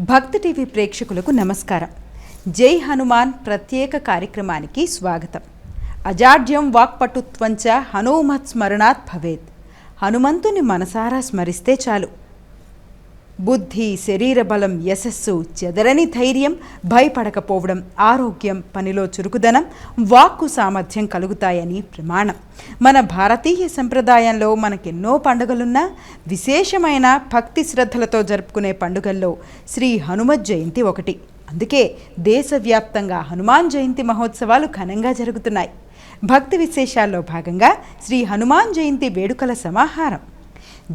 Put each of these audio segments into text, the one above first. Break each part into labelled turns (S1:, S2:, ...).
S1: భక్తి టీవీ ప్రేక్షకులకు నమస్కారం. జై హనుమాన్ ప్రత్యేక కార్యక్రమానికి స్వాగతం. అజాడ్యం వాక్పటుత్వంచ హనుమత్ స్మరణాత్ భవేత్. హనుమంతుని మనసారా స్మరిస్తే చాలు. బుద్ధి శరీర బలం యశస్సు చెదరని ధైర్యం భయపడకపోవడం ఆరోగ్యం పనిలో చురుకుదనం వాక్కు సామర్థ్యం కలుగుతాయని ప్రమాణం. మన భారతీయ సంప్రదాయంలో మనకెన్నో పండుగలున్నా విశేషమైన భక్తి శ్రద్ధలతో జరుపుకునే పండుగల్లో శ్రీ హనుమ జయంతి ఒకటి. అందుకే దేశవ్యాప్తంగా హనుమాన్ జయంతి మహోత్సవాలు ఘనంగా జరుగుతున్నాయి. భక్తి విశేషాల్లో భాగంగా శ్రీ హనుమాన్ జయంతి వేడుకల సమాహారం.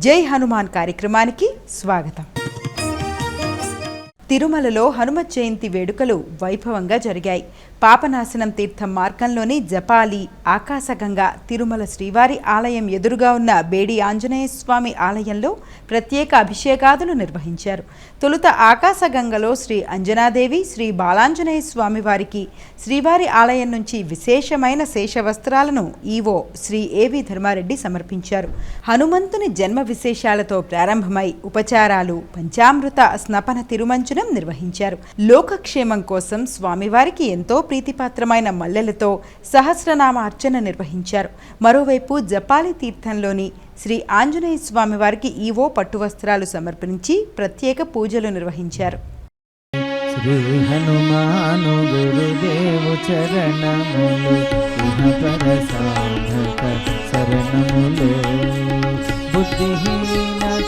S1: జై హనుమాన్ కార్యక్రమానికి స్వాగతం. తిరుమలలో హనుమత్ జయంతి వేడుకలు వైభవంగా జరిగాయి. పాపనాశనం తీర్థం మార్గంలోని జపాలి ఆకాశగంగా తిరుమల శ్రీవారి ఆలయం ఎదురుగా ఉన్న బేడి ఆంజనేయ స్వామి ఆలయంలో ప్రత్యేక అభిషేకాదులు నిర్వహించారు. తొలుత ఆకాశగంగలో శ్రీ అంజనాదేవి శ్రీ బాలాంజనేయ స్వామి వారికి శ్రీవారి ఆలయం నుంచి విశేషమైన శేషవస్త్రాలను ఈవో శ్రీ ఏవి ధర్మారెడ్డి సమర్పించారు. హనుమంతుని జన్మ విశేషాలతో ప్రారంభమై ఉపచారాలు పంచామృత స్నపన తిరుమంచనం నిర్వహించారు. లోకక్షేమం కోసం స్వామివారికి ఎంతో ప్రీతిపాత్రమైన మల్లెలతో సహస్రనామ అర్చన నిర్వహించారు. మరోవైపు జపాలి తీర్థంలోని శ్రీ ఆంజనేయ స్వామివారికి ఈవో పట్టు వస్త్రాలు సమర్పించి ప్రత్యేక పూజలు నిర్వహించారు.
S2: శ్రీ హనుమాను గురుదేవు చరణములు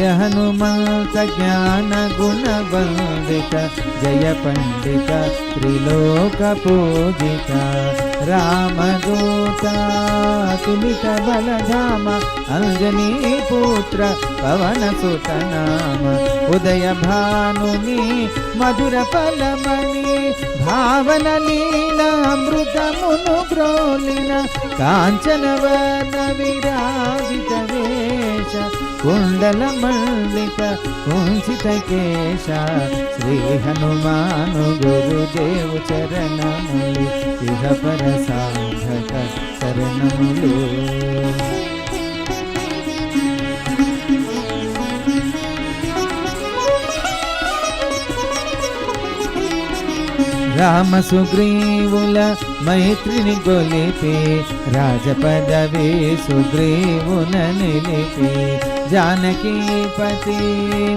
S2: जय हनुमंत ज्ञान गुण वंदिता जय पंडित त्रिलोक राम रामदूता सुमित बलधाम, अंजनी पुत्र, पवन सुत नाम। उदय भानुनि, मधुर फलमणि भावन लीलामृतमुनु ब्रोलिन काञ्चनवर्णविराजितवेश కుండల మల్లిక ఉంచిత కేశ శ్రీ హనుమాను గురుదేవు చరణములు ఇహ పర సాధక శరణములు రామ సుగ్రీవుల మైత్రిని గొలిపి రాజపదవి సుగ్రీవున నిలిపి జానకీపతి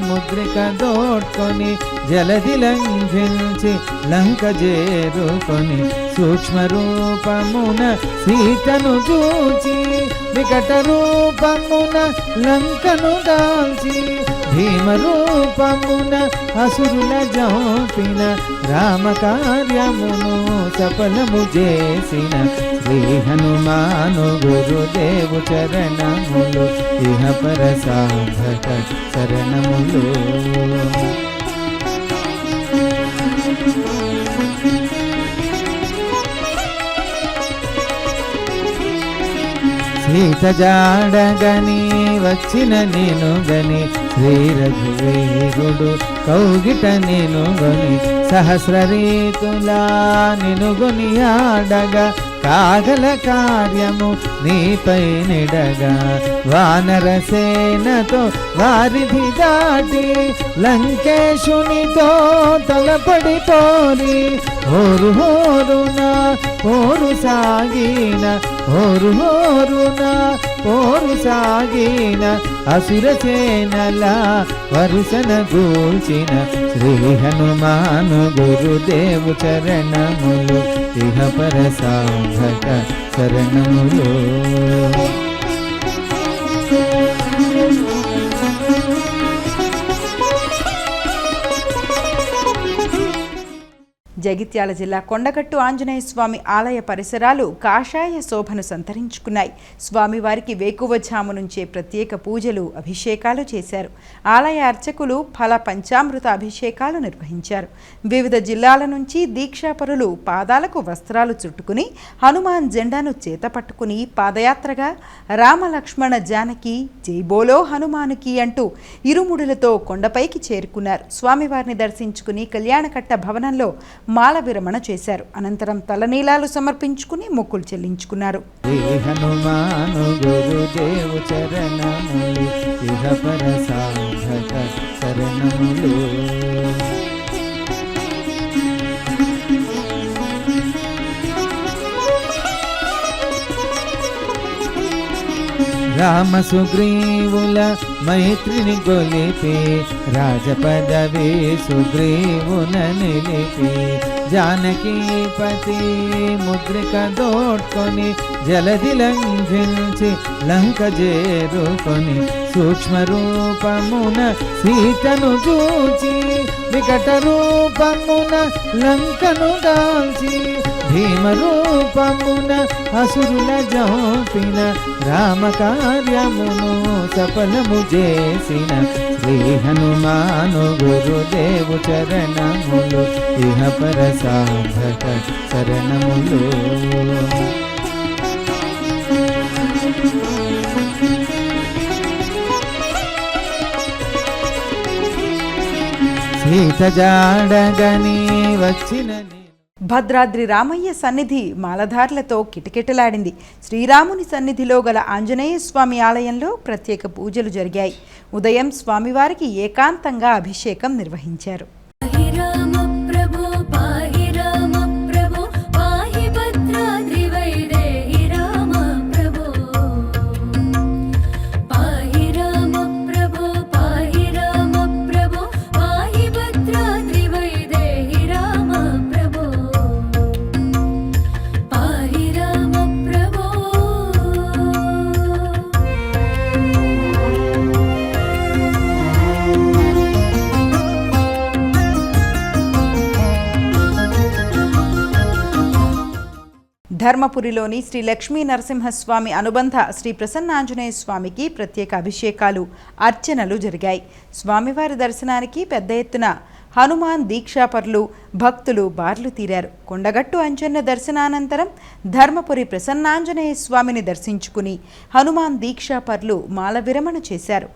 S2: ముద్రిక దోడ్కొని జలది లంఘించి లంక చేరుకొని సూక్ష్మ రూపమున సీతను చూచి వికట రూపమున లంకను దాల్చి భీమ రూపమున అసురుల జోపిన రామ కార్యమును సఫలము చేసిన శ్రీ హనుమాను గురుదేవు చరణములు ఇహ పర సాధక శరణములు సీత జాడగని వచ్చిన నేను గని శ్రీ రఘువీరుడు కౌగిట నేను గని సహస్ర రీతులా నినుగొని ఆడగా కాగల కార్యము నీపై నిడగా. వానర సేనతో వారిధి దాటి లంకేశునితో తలపడి పోరి. హోరు హోరున పోరు సాగిన హోరు హోరున పోరు సాగిన అసుర సేనల వరుసన గూల్చిన శ్రీ హనుమాను గురుదేవు చరణములు ఇహ పర సాధక శరణములు
S1: జగిత్యాల జిల్లా కొండగట్టు ఆంజనేయ స్వామి ఆలయ పరిసరాలు కాషాయ శోభను సంతరించుకున్నాయి. స్వామివారికి వేకువజాము నుంచే ప్రత్యేక పూజలు అభిషేకాలు చేశారు. ఆలయ అర్చకులు ఫల పంచామృత అభిషేకాలు నిర్వహించారు. వివిధ జిల్లాల నుంచి దీక్షాపరులు పాదాలకు వస్త్రాలు చుట్టుకుని హనుమాన్ జెండాను చేత పట్టుకుని పాదయాత్రగా రామలక్ష్మణ జానకి జై బోలో హనుమానుకి అంటూ ఇరుముడులతో కొండపైకి చేరుకున్నారు. స్వామివారిని దర్శించుకుని కళ్యాణకట్ట భవనంలో మాల విరమణ చేశారు. అనంతరం తలనీలాలు సమర్పించుకుని మొక్కులు చెల్లించుకున్నారు.
S2: ఇహ రామ సుగ్రీవుల మైత్రిని గొలిపి రాజపదవి సుగ్రీవున నిలిపి. జానకీపతి ముద్రిక దోడ్కొని జలది లంఘించి లంక చేరుకొని సూక్ష్మ రూపమున సీతను చూచి వికట రూపమున లంకను దాల్చి భీమ రూపమున అసురుల జోపిన రామ కార్యమును సఫలము చేసిన శ్రీ హనుమాను గురుదేవు చరణములు ఇహ పర సాధక శరణములు సీత జాడగని వచ్చినని
S1: భద్రాద్రి రామయ్య సన్నిధి మాలధార్లతో కిటకిటలాడింది. శ్రీరాముని సన్నిధిలో గల ఆంజనేయ స్వామి ఆలయంలో ప్రత్యేక పూజలు జరిగాయి. ఉదయం స్వామివారికి ఏకాంతంగా అభిషేకం నిర్వహించారు. ధర్మపురిలోని శ్రీ లక్ష్మీ నరసింహస్వామి అనుబంధ శ్రీ ప్రసన్నాంజనేయ స్వామికి ప్రత్యేక అభిషేకాలు అర్చనలు జరిగాయి. స్వామివారి దర్శనానికి పెద్ద ఎత్తున హనుమాన్ దీక్షాపరులు భక్తులు బార్లు తీరారు. కొండగట్టు అంజన్న దర్శనానంతరం ధర్మపురి ప్రసన్నాంజనేయ స్వామిని దర్శించుకుని హనుమాన్ దీక్షాపరులు మాల విరమణ చేశారు.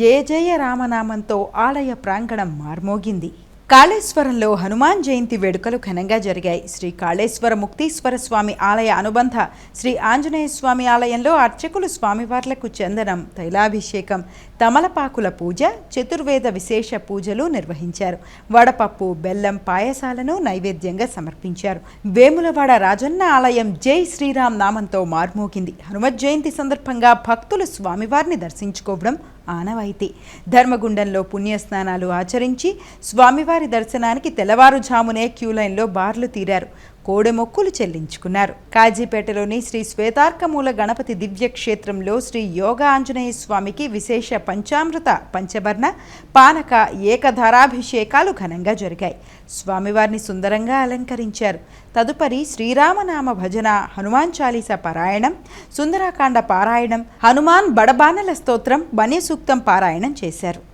S1: జయ జయ రామనామంతో ఆలయ ప్రాంగణం మార్మోగింది. కాళేశ్వరంలో హనుమాన్ జయంతి వేడుకలు ఘనంగా జరిగాయి. శ్రీ కాళేశ్వర ముక్తీశ్వర స్వామి ఆలయ అనుబంధ శ్రీ ఆంజనేయ స్వామి ఆలయంలో అర్చకులు స్వామివార్లకు చందనం తైలాభిషేకం తమలపాకుల పూజ చతుర్వేద విశేష పూజలు నిర్వహించారు. వడపప్పు బెల్లం పాయసాలను నైవేద్యంగా సమర్పించారు. వేములవాడ రాజన్న ఆలయం జై శ్రీరామ్ నామంతో మార్మోగింది. హనుమత్ జయంతి సందర్భంగా భక్తులు స్వామివారిని దర్శించుకోవడం ఆనవాయితీ. ధర్మగుండంలో పుణ్యస్నానాలు ఆచరించి స్వామివారి దర్శనానికి తెల్లవారుజామునే క్యూలైన్లో బార్లు తీరారు. కోడెమొక్కులు చెల్లించుకున్నారు. కాజీపేటలోని శ్రీ శ్వేతార్కమూల గణపతి దివ్య క్షేత్రంలో శ్రీ యోగ ఆంజనేయ స్వామికి విశేష పంచామృత పంచవర్ణ పానక ఏకధారాభిషేకాలు ఘనంగా జరిగాయి. స్వామివారిని సుందరంగా అలంకరించారు. తదుపరి శ్రీరామనామ భజన హనుమాన్ చాలీస పారాయణం సుందరాకాండ పారాయణం హనుమాన్ బడబానల స్తోత్రం బనే సూక్తం పారాయణం చేశారు.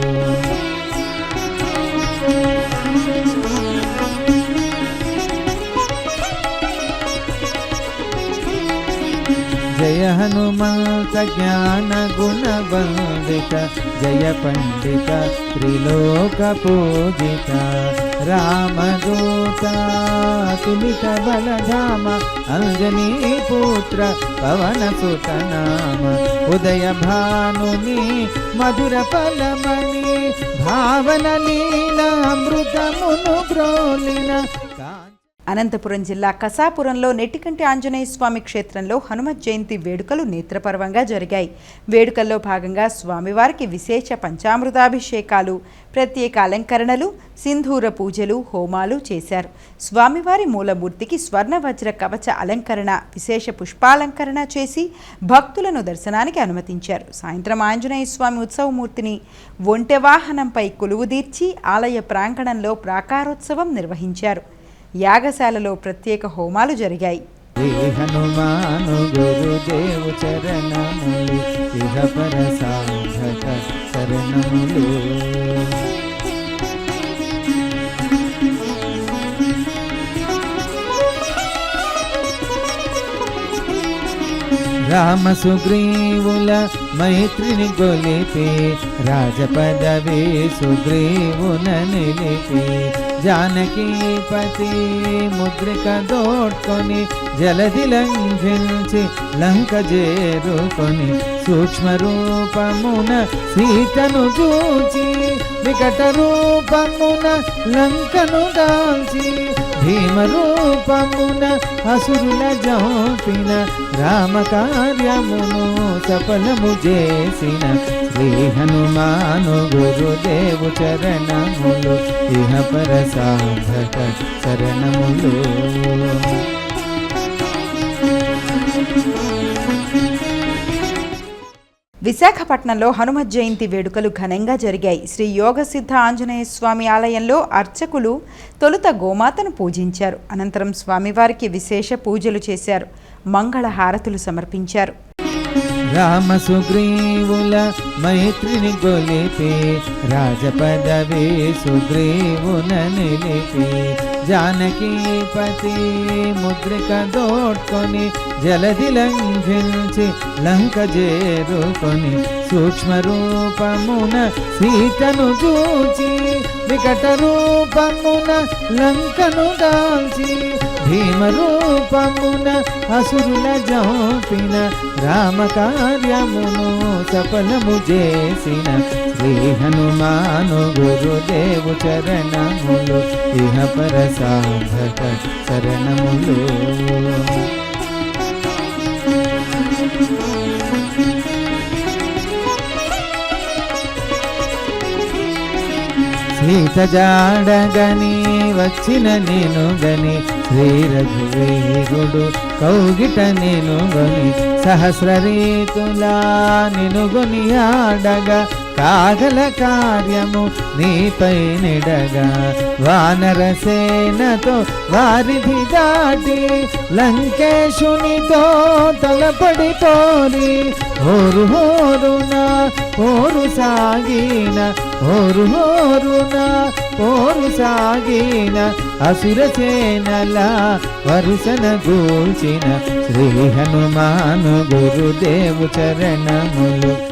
S2: हनुमत ज्ञान गुण बंदित जय पंडित त्रिलोक पूजित। राम गोता बलधाम, अंजनी पुत्र, पवन पुतनाम तुलितबलधाम भावन पवनसुतनाम अमृत मुनु ब्रोलिना
S1: అనంతపురం జిల్లా కసాపురంలో నెట్టికంటి ఆంజనేయ స్వామి క్షేత్రంలో హనుమత్ జయంతి వేడుకలు నేత్రపర్వంగా జరిగాయి. వేడుకల్లో భాగంగా స్వామివారికి విశేష పంచామృతాభిషేకాలు ప్రత్యేక అలంకరణలు సింధూర పూజలు హోమాలు చేశారు. స్వామివారి మూలమూర్తికి స్వర్ణ వజ్ర కవచ అలంకరణ విశేష పుష్పాలంకరణ చేసి భక్తులను దర్శనానికి అనుమతించారు. సాయంత్రం ఆంజనేయ స్వామి ఉత్సవమూర్తిని ఒంటె వాహనంపై కొలువుదీర్చి ఆలయ ప్రాంగణంలో ప్రాకారోత్సవం నిర్వహించారు. యాగశాలలో ప్రత్యేక హోమాలు జరిగాయి.
S2: హనుమాను గురుదేవు చరణములు ఇహ పర సాధక శరణములు రామ సుగ్రీవుల మైత్రిని గొలిపి రాజపదవి సుగ్రీవున నిలిపి జానకీపతి ముద్రిక దోడ్కొని జలది లంఘించి లంక చేరుకొని సూక్ష్మ రూపమున సీతను చూచి వికట రూపమున లంకను దాల్చి భీమ రూపమున అసురుల జోపిన రామ కార్యమును సఫలము చేసిన శ్రీ హనుమాను గురుదేవు చరణములు ఇహ పర సాధక చరణములు.
S1: విశాఖపట్నంలో హనుమత్ జయంతి వేడుకలు ఘనంగా జరిగాయి. శ్రీ యోగసిద్ధ ఆంజనేయ స్వామి ఆలయంలో అర్చకులు తొలుత గోమాతను పూజించారు. అనంతరం స్వామివారికి విశేష పూజలు చేశారు. మంగళ హారతులు సమర్పించారు.
S2: రామ సుగ్రీవుల మైత్రిని గొలిపి రాజపదవి సుగ్రీవున నిలిపి జానకీపతి ముద్రిక దోడ్కొని జలది లంఘించి లంక చేరుకొని సూక్ష్మరూపమున సీతను చూచి వికట రూపమున లంకను దాల్చి భీమరూపమున అసురుల జోపిన రామ కార్యమును సఫలము చేసిన శ్రీ హనుమాను గురుదేవు చరణములు ఇహ పర సాధక శరణములు సీత జాడగని వచ్చిన నేను గని శ్రీ రఘువీరుడు కౌగిట నేను గని సహస్ర రీతులా నిను గుని ఆడగా కాగల కార్యము నీపై నిడగా. వానరసేనతో వారిధి దాటి లంకేశునితో తలపడి పోరి. ఓరు హోరున హోరు సాగిన ఓరు హోరున పోరు సాగిన అసురసేనల వరుసన గూల్చిన శ్రీ హనుమాను గురుదేవు చరణములు.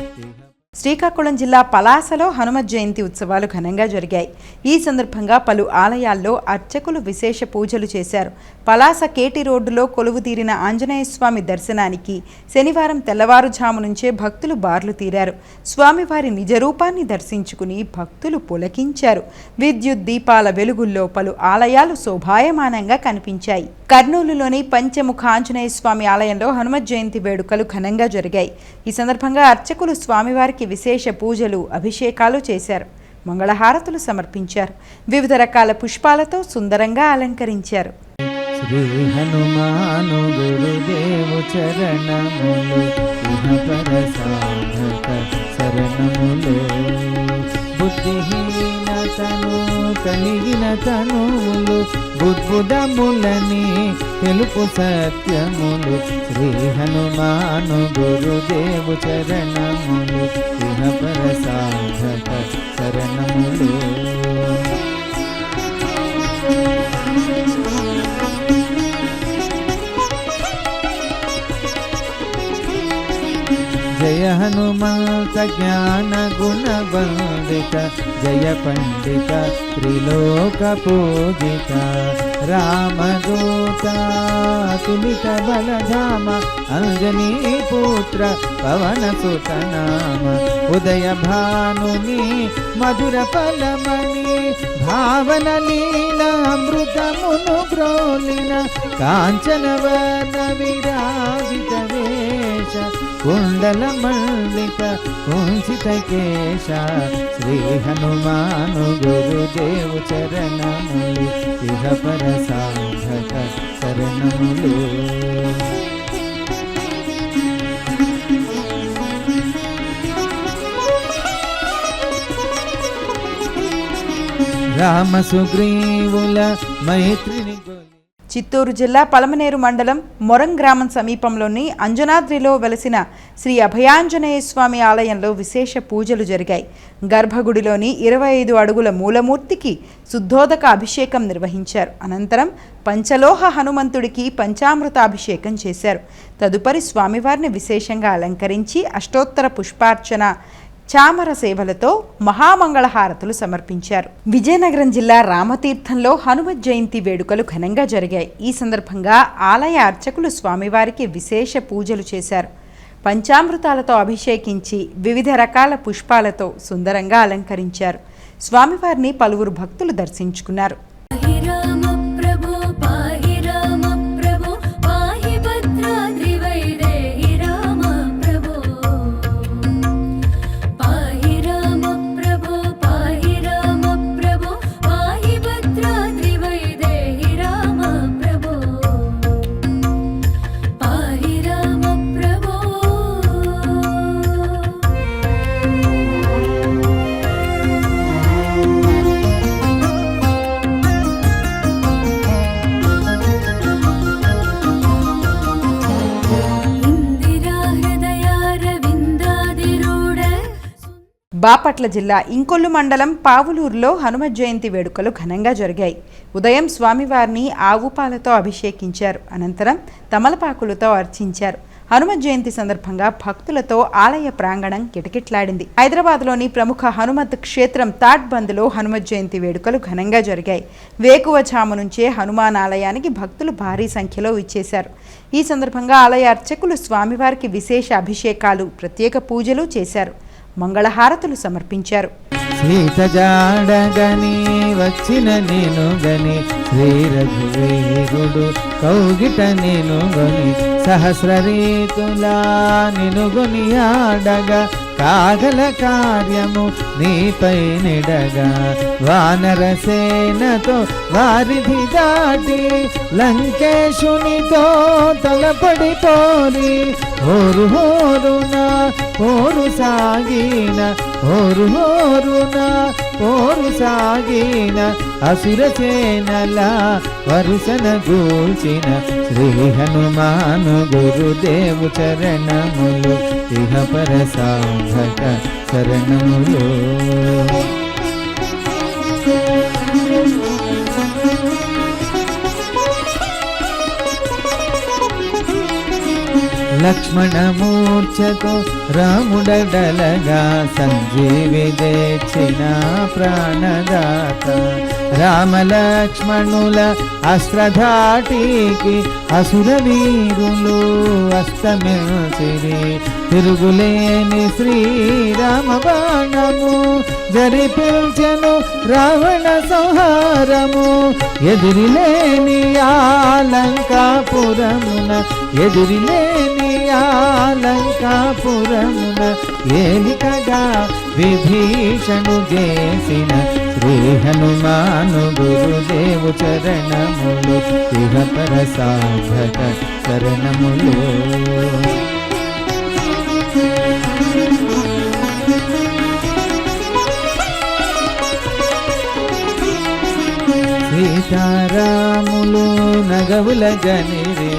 S1: శ్రీకాకుళం జిల్లా పలాసలో హనుమ జయంతి ఉత్సవాలు ఘనంగా జరిగాయి. ఈ సందర్భంగా పలు ఆలయాల్లో అర్చకులు విశేష పూజలు చేశారు. పలాస కేటి రోడ్డులో కొలువు తీరిన ఆంజనేయ స్వామి దర్శనానికి శనివారం తెల్లవారుజాము నుంచే భక్తులు బార్లు తీరారు. స్వామివారి నిజ రూపాన్ని దర్శించుకుని భక్తులు పులకించారు. విద్యుత్ దీపాల వెలుగుల్లో పలు ఆలయాలు శోభాయమానంగా కనిపించాయి. కర్నూలులోని పంచముఖ ఆంజనేయ స్వామి ఆలయంలో హనుమ జయంతి వేడుకలు ఘనంగా జరిగాయి. ఈ సందర్భంగా అర్చకులు స్వామివారికి విశేష పూజలు అభిషేకాలు చేశారు. మంగళహారతులు సమర్పించారు. వివిధ రకాల పుష్పాలతో సుందరంగా అలంకరించారు.
S2: శ్రీ హనుమాను గురుదేవు చరణములు శరణములు. బుద్ధిహీనతను కలిగిన తనువులు బుద్బుదములని తెలుపు సత్యములు. శ్రీ హనుమాను గురుదేవు చరణములు ఇహ పర సాధక శరణములు हनुमंत ज्ञान गुण वन्दिता जय पूजित। राम रामदूता तुलित बलधाम, अंजनी पुत्र पवनसुत नाम। उदय भानुनि, मधुर फलमणि भावनलीलामृतमुनु विराजित वेश। కుండల మండిత కుంచిత కేశ శ్రీ హనుమాను గురుదేవు చరణములు ఇహ పర సాధక శరణములు రామ సుగ్రీవుల మైత్రిని
S1: చిత్తూరు జిల్లా పలమనేరు మండలం మొరం గ్రామం సమీపంలోని అంజనాద్రిలో వెలసిన శ్రీ అభయాంజనేయ స్వామి ఆలయంలో విశేష పూజలు జరిగాయి. గర్భగుడిలోని ఇరవై ఐదు అడుగుల మూలమూర్తికి శుద్ధోదక అభిషేకం నిర్వహించారు. అనంతరం పంచలోహ హనుమంతుడికి పంచామృత అభిషేకం చేశారు. తదుపరి స్వామివారిని విశేషంగా అలంకరించి అష్టోత్తర పుష్పార్చన చామర సేవలతో మహామంగళహారతులు సమర్పించారు. విజయనగరం జిల్లా రామతీర్థంలో హనుమత్ జయంతి వేడుకలు ఘనంగా జరిగాయి. ఈ సందర్భంగా ఆలయ అర్చకులు స్వామివారికి విశేష పూజలు చేశారు. పంచామృతాలతో అభిషేకించి వివిధ రకాల పుష్పాలతో సుందరంగా అలంకరించారు. స్వామివారిని పలువురు భక్తులు దర్శించుకున్నారు. బాపట్ల జిల్లా ఇంకొల్లు మండలం పావులూరులో హనుమ జయంతి వేడుకలు ఘనంగా జరిగాయి. ఉదయం స్వామివారిని ఆవుపాలతో అభిషేకించారు. అనంతరం తమలపాకులతో అర్చించారు. హనుమ జయంతి సందర్భంగా భక్తులతో ఆలయ ప్రాంగణం కిటకిట్లాడింది. హైదరాబాద్లోని ప్రముఖ హనుమత్ క్షేత్రం తాట్ బంద్లో జయంతి వేడుకలు ఘనంగా జరిగాయి. వేకువఛాము నుంచే హనుమాన్ ఆలయానికి భక్తులు భారీ సంఖ్యలో ఇచ్చేశారు ఈ సందర్భంగా ఆలయ అర్చకులు స్వామివారికి విశేష అభిషేకాలు ప్రత్యేక పూజలు చేశారు. మంగళహారతులు సమర్పించారు.
S2: సీత జాడగని వచ్చిన నేను గని శ్రీ రఘువీరుడు కౌగిట నేను గని సహస్ర రీతులా నిను గుని ఆడగా కాగల కార్యము నీపై నిడగా. వానరసేనతో వారిధి దాటి లంకేశునితో తలపడి పోరి. హోరు హోరున పోరు సాగిన హోరు హోరున పోరు సాగిన అసురసేనల వరుసన గూల్చిన శ్రీ హనుమాను గురుదేవు చరణములు. ఇహ పర సాధక శరణములు. లక్ష్మణమూర్ఛతో రాముడడలగా సంజీవి తెచ్చిన ప్రాణదాత. రామలక్ష్మణుల అస్త్రధాటికి అసుర వీరులు అస్తమిల్చిరి తిరుగులేని శ్రీరామ బాణము జరిపించను రావణ సంహారము ఎదిరిలేని ఆలంకాపురమున ఎదిరిలేని ఆలంకాపురమున ఏలికగా విభీషణు చేసిన శ్రీ హనుమాను గురుదేవు చరణములు ఇహ పర సాధక శరణములు సీతారాములు నగవుల జనిరి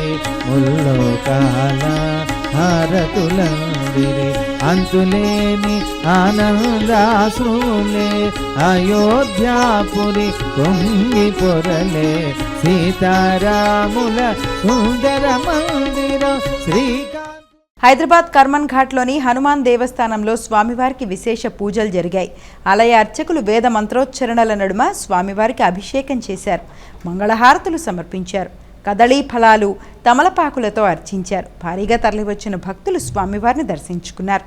S2: ముల్లో కాల హారతులందిరి. అంతులేని ఆనందాశ్రులే అయోధ్యాపురి పొంగి పొరలే. సీతారాముల సుందర మందిరం శ్రీ
S1: హైదరాబాద్ కర్మన్ ఘాట్లోని హనుమాన్ దేవస్థానంలో స్వామివారికి విశేష పూజలు జరిగాయి. ఆలయ అర్చకులు వేద మంత్రోచ్చరణల నడుమ స్వామివారికి అభిషేకం చేశారు. మంగళహారతులు సమర్పించారు. కదళీ ఫలాలు తమలపాకులతో అర్చించారు. భారీగా తరలివచ్చిన భక్తులు స్వామివారిని దర్శించుకున్నారు.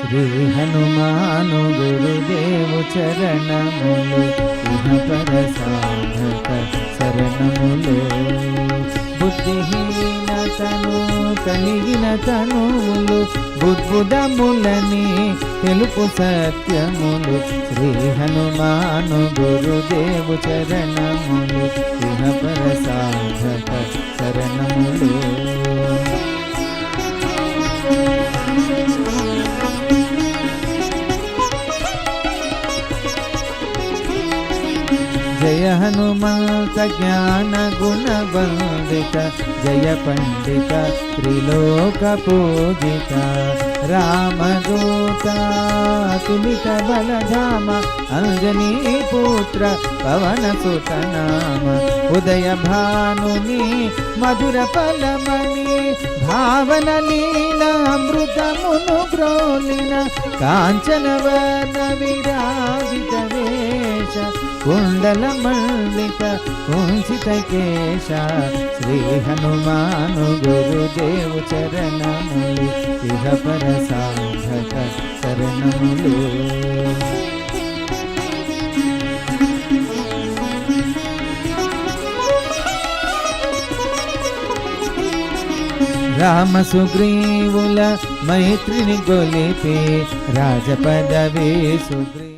S2: శ్రీ హనుమాను గురుదేవు చరణములు శరణములు. బుద్ధిహీనతను కలిగిన తనువులు బుద్బుదములని తెలుపు సత్యములు శ్రీ హనుమాను గురుదేవు చరణములు. ఇహ సాధక శరణములు हनुमन्त ज्ञान गुण बंदित जय पण्डित त्रिलोकपूजिता। रामदूता तुलित बलधाम अंजनी पुत्र पवनसुत नाम उदय भानुनि मधुर कांचन वर्ण विराजित కుండల మండిత కుంచిత కేశ శ్రీ హనుమాను గురుదేవు చరణములు ఇహ పర సాధక శరణములు రామ సుగ్రీవుల మైత్రిని గొలిపి రాజపదవి సుగ్రీ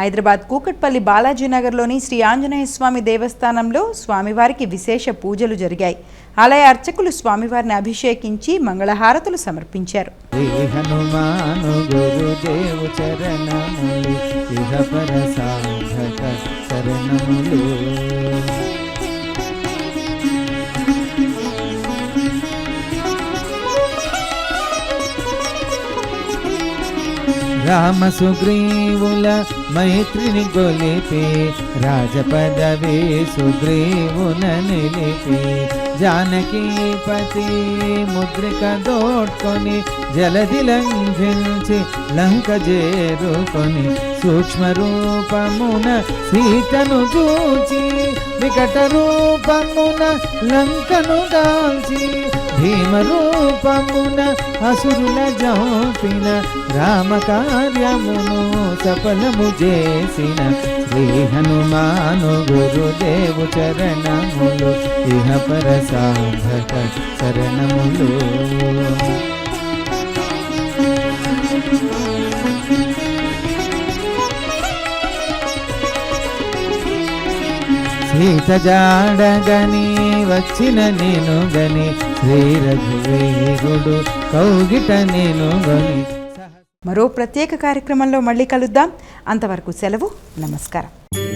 S1: హైదరాబాద్ కూకట్పల్లి బాలాజీనగర్లోని శ్రీ ఆంజనేయ స్వామి దేవస్థానంలో స్వామివారికి విశేష పూజలు జరిగాయి. ఆలయ అర్చకులు స్వామివారిని అభిషేకించి మంగళహారతులు సమర్పించారు.
S2: చరణములు. రామ సుగ్రీవుల మైత్రిని గొలిపి రాజపదవి సుగ్రీవున నిలిపి జానకీపతి ముద్రిక దోడ్కొని జలది లంఘించి లంక చేరుకొని సూక్ష్మ రూపమున సీతను చూచి వికట రూపమున లంకను దాల్చి భీమ రూపమున అసురుల జోపిన రామ కార్యమును సఫలము చేసిన శ్రీ హనుమాను గురుదేవు చరణములు ఇహ పర సాధక శరణములు. సీత జాడగని వచ్చిన నేను గని శ్రీ రఘువీరుడు కౌగిట నేను గని.
S1: మరో ప్రత్యేక కార్యక్రమంలో మళ్ళీ కలుద్దాం. అంతవరకు సెలవు నమస్కారం.